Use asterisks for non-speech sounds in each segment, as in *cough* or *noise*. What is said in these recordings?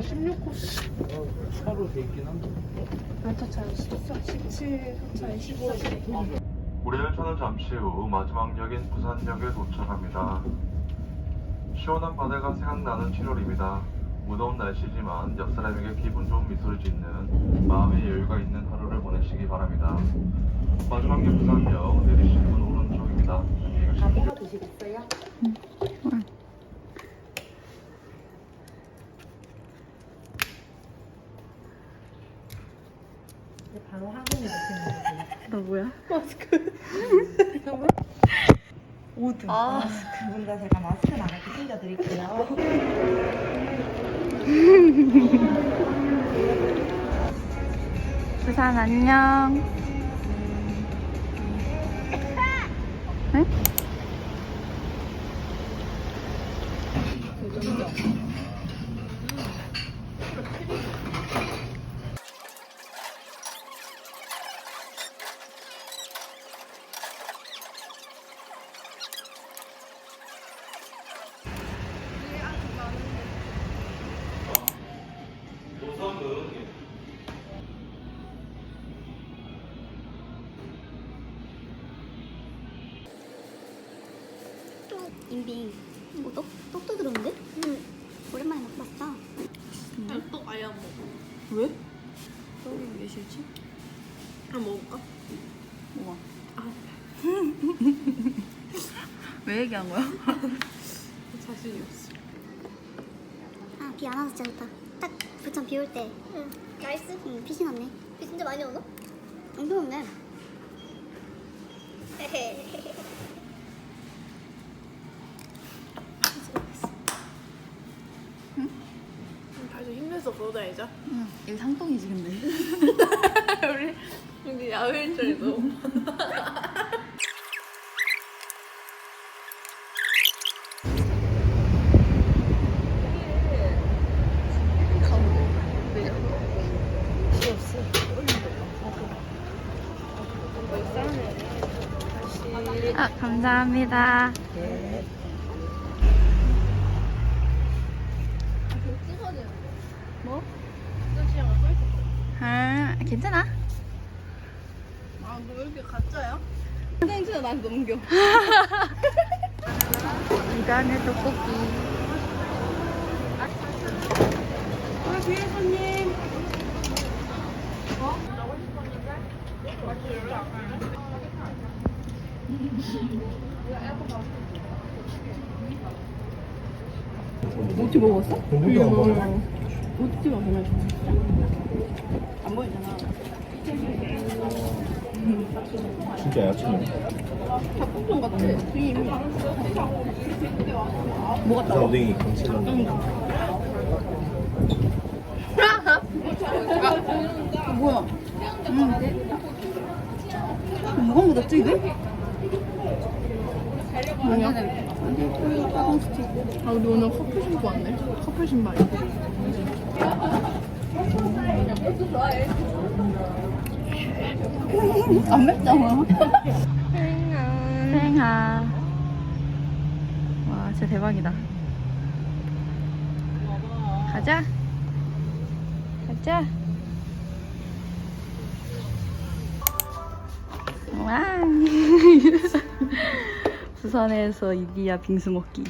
여기가 16코스 차로 돼 있긴 한데. 렌터차 17, 15, 15. 우리 열차는 잠시 후 마지막 역인 부산역에 도착합니다. 시원한 바다가 생각나는 7월입니다. 무더운 날씨지만 옆 사람에게 기분 좋은 미소를 짓는 마음의 여유가 있는 하루를 보내시기 바랍니다. 마지막 역 부산역 내리실 문 오른쪽입니다. 안녕히 드시겠어요? 이제 바로 확인해 보시면 돼요. 나 뭐야? *laughs* 오드 아. 마스크. 먼저 제가 마스크 나가게 챙겨드릴게요. *laughs* 부산 안녕. 응? 또 인빙 뭐 떡, 떡도 들었는데? 응 오랜만에 먹어봤다 떡 아예 안 먹어. 왜? 떡이 왜 싫지? 그럼 먹을까? 뭐가? 아. *laughs* 왜 얘기한 거야? *laughs* 자신이 없어. 아 비 안 와서 진짜 좋다 딱 부천 비 올 때 응 나이스 응 빛이 났네 비 진짜 많이 오나? 엄청 오네 다시 힘내서 걸어다니자. 응. 여기 상동이지 근데. *laughs* 우리 여기 야외 일자리 너무. 아 감사합니다. 뭐? 아 괜찮아. 아, 너 왜 이렇게 가짜야? 텐션 난 넘겨. *laughs* 이간의 떡볶이. 모찌 먹었어? 공부도 안 먹어. 모찌 먹으면 안 보이잖아. 진짜 야채네. 닭볶음 같아. 튀김이. 뭐가 부산 오뎅이 강치는 뭐야? 음. 뭐가 묻었지 이게? 뭐냐? 아 우리 오늘 커플 신고 왔네. 커플 신발. 안 맵잖아. 생아. 와 진짜 대박이다. 가자. 가자. 와. *laughs* 부산에서 이디야 빙수 먹기.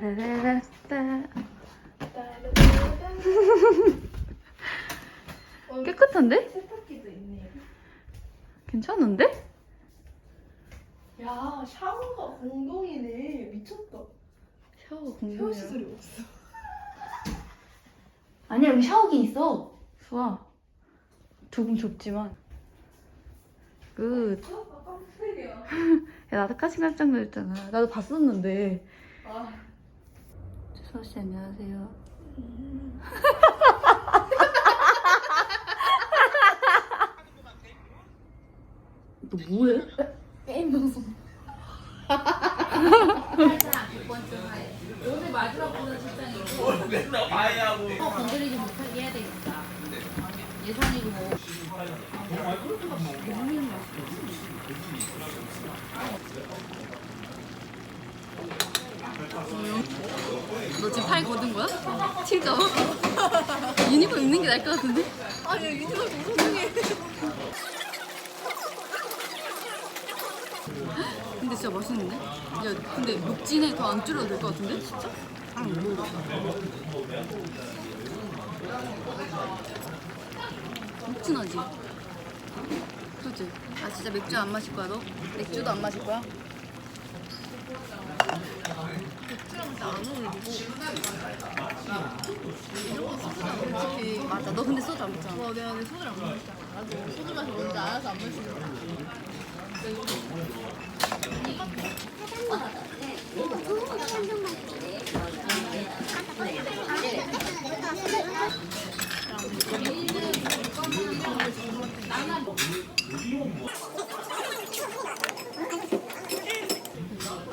따라라라따. 깨끗한데? 세탁기도 있네. 괜찮은데? 야 샤워가 공동이네. 미쳤다. 샤워 샤워 공동이야. 시설이 없어. 아니야 여기 샤워기 있어. 수아. 조금 좁지만. 굿. 아 깜짝이야. *laughs* 야 나도 까지 깜짝 놀랐잖아. 나도 봤었는데. 아. 수아 씨 안녕하세요. 너 뭐해? 게임 방송. 건드리지 못하게 해야 되겠다. 예산이고 뭐. 너 지금 팔 걷은 거야? 튈까봐? *laughs* 유니폼 입는 게 나을 것 같은데? 아니 유니가 더 소중해. 근데 진짜 맛있는데? 야, 근데 녹진에 더안될것 같은데? 진짜? 녹진하지? 그치? 아 진짜 맥주 안 마실 거야 너? 맥주도 안 마실 거야? 솔직히 맞아. 너 근데 소주 안 먹잖아. 와 내가 내 소주를 안 마시잖아. 나도 소주 맛이 뭔지 알아서 안 마시는 거야.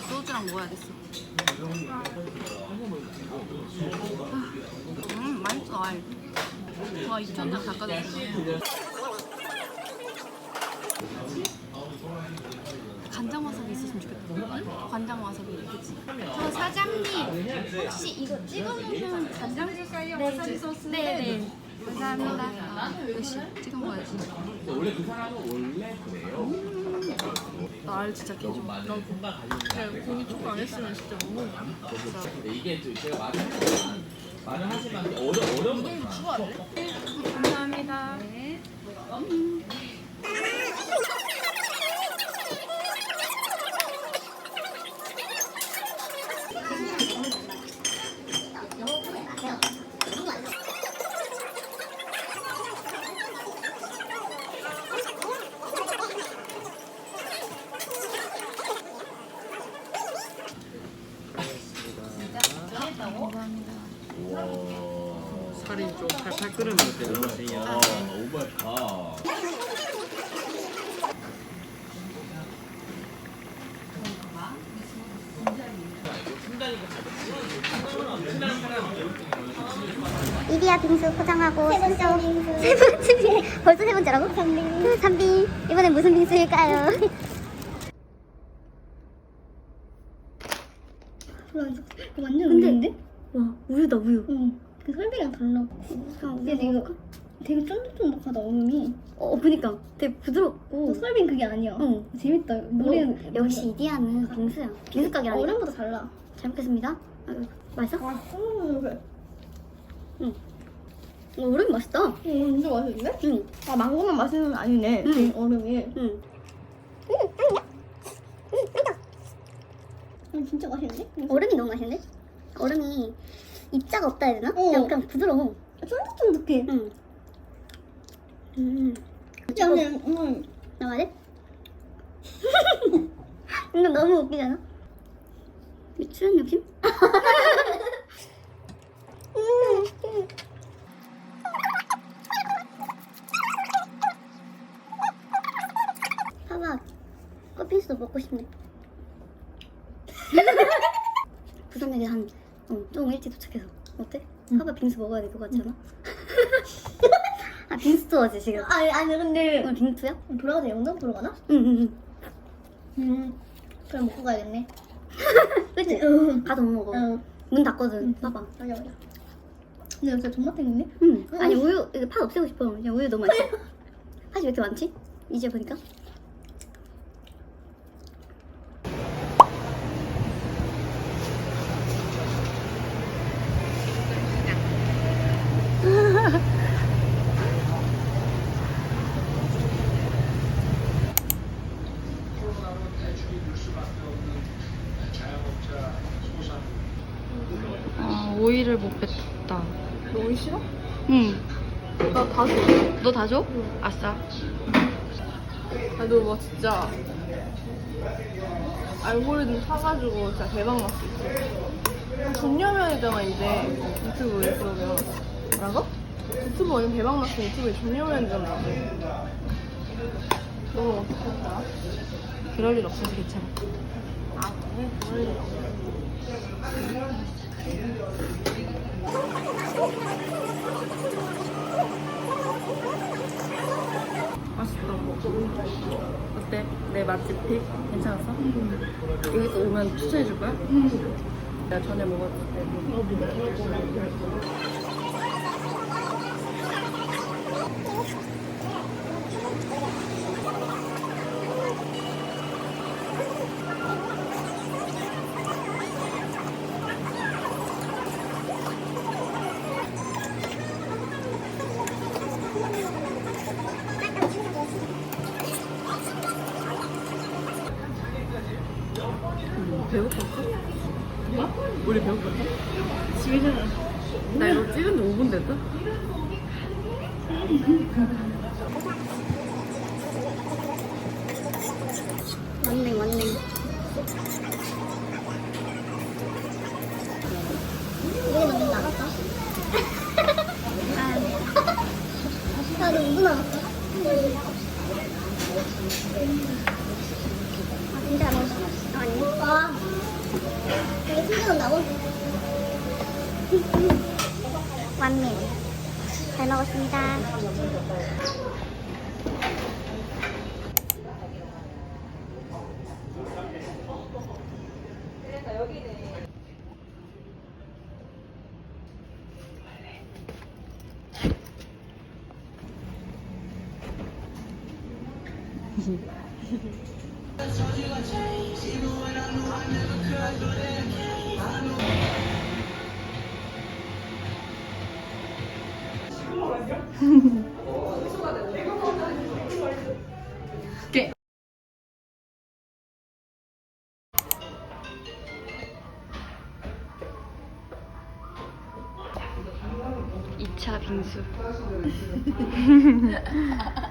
소주랑 먹어야겠어 음 맛있어 아이 와 2천장 닦아줬어 간장 와사비 있었으면 간장 와사비 그치? 저 사장님 혹시 이거 찍어놓으면 간장 줄까요? 와사비 소스 네네. 감사합니다. 역시 찍어 먹어야지 날 진짜 개좋아 그냥 고기 초과 안 했으면 진짜 못 먹는다. 이게 또 제가 말을 하지만 말을 하지만 어려 어려운 거 감사합니다 살이 좀 팔팔 끓으면 되는 거지. 아, 오버다. 이비야 빙수 포장하고 세 번째 빙수 세 번째 빙수 벌써 세 번째라고? 삼빙 삼빙 이번엔 무슨 빙수일까요? 완전 우유인데? 와 우유다 우유 응. 그 설비랑 달라 근데 이거 되게 쫀득쫀득하다 얼음이 어 그니까 되게 부드럽고 설비는 그게 아니야 어 재밌다 노래는 역시 이디야는 빙수야 빙수 가게라니 얼음보다 달라 잘 먹겠습니다 아유, 맛있어? 와 응. 어, 얼음이 맛있다 어, 진짜 맛있는데? 응. 아 망고만 마시는 건 아니네. 응. 그 얼음이. 응. 음, 진짜 맛있는데? 얼음이 너무 맛있는데? 얼음이 입자가 없다 해야 되나? 그냥, 그냥 부드러워. 쫀득쫀득해. 응. 음. 진짜 그냥 음. 나 말해? 이거 *laughs* 너무 웃기잖아? 욕심? 음. *laughs* 봐봐. 커피스도 먹고 싶네. *laughs* 부산역에 한, 어, 좀 일찍 도착해서. 어때? 봐봐, 빙수 먹어야 될 것 같지 않아? 아, 빙수 투어지, 지금. 아니 아니 근데 오늘 빙수야? 돌아가서 영상 보러 가나? 응, 응, 응. 음. 그럼 먹고 가야겠네. *laughs* 그치? 응. 가서 못 먹어. 응. 문 닫거든. 응. 봐봐. 맞아 맞아. 근데 존나 땡기네. 응. 아니, 우유, 이거 팥 없애고 싶어. 그냥 우유 너무 맛있어. 팥이 왜 이렇게 많지? 이제 보니까. 아 오이를 못 뺐다 너 오이 싫어? 응 나다 줘. 너 다 줘? 아싸 나도 뭐 진짜 알고리즘 타가지고 진짜 대박 났어. 존여면이잖아 이제 유튜브에 그러면. 뭐라고? 유튜브 완전 대박 났어 유튜브에 존여면이잖아. 너무 어떡했다. 그럴 일 없어서 괜찮아 아 그래? 그럴 일 없어. 어때? 내 맛집 픽? 괜찮았어? 여기 또 오면 추천해줄 거야? 응. 내가 전에 먹었을 때. 배 우리 배고팠어? 지금 나 이거 찍은 지 5분 됐다? *laughs* 빙 *laughs* 수. *laughs*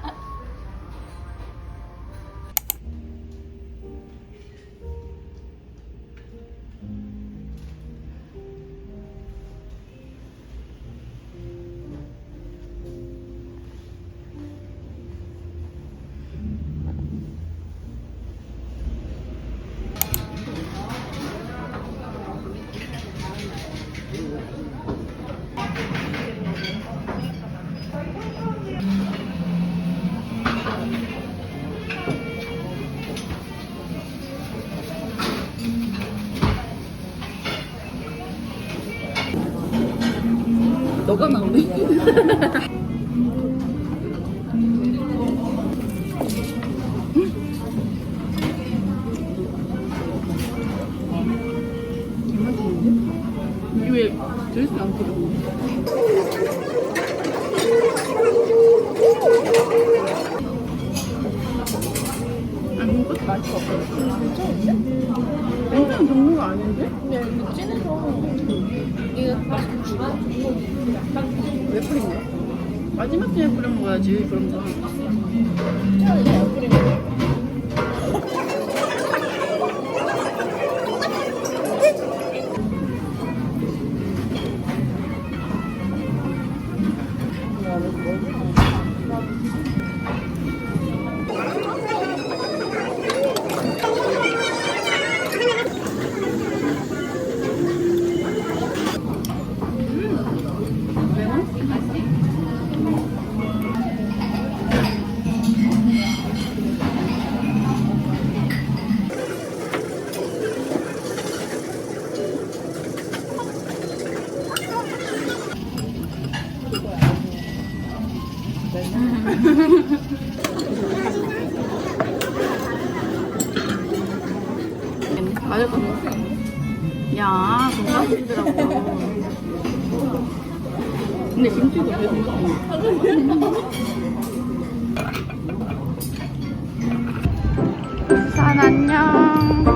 왜 뿌린 거야? 마지막에 뿌려 먹어야지 그런 거. 맞을 야, 돈가스더라고. 근데 김치도 되게 산 안녕.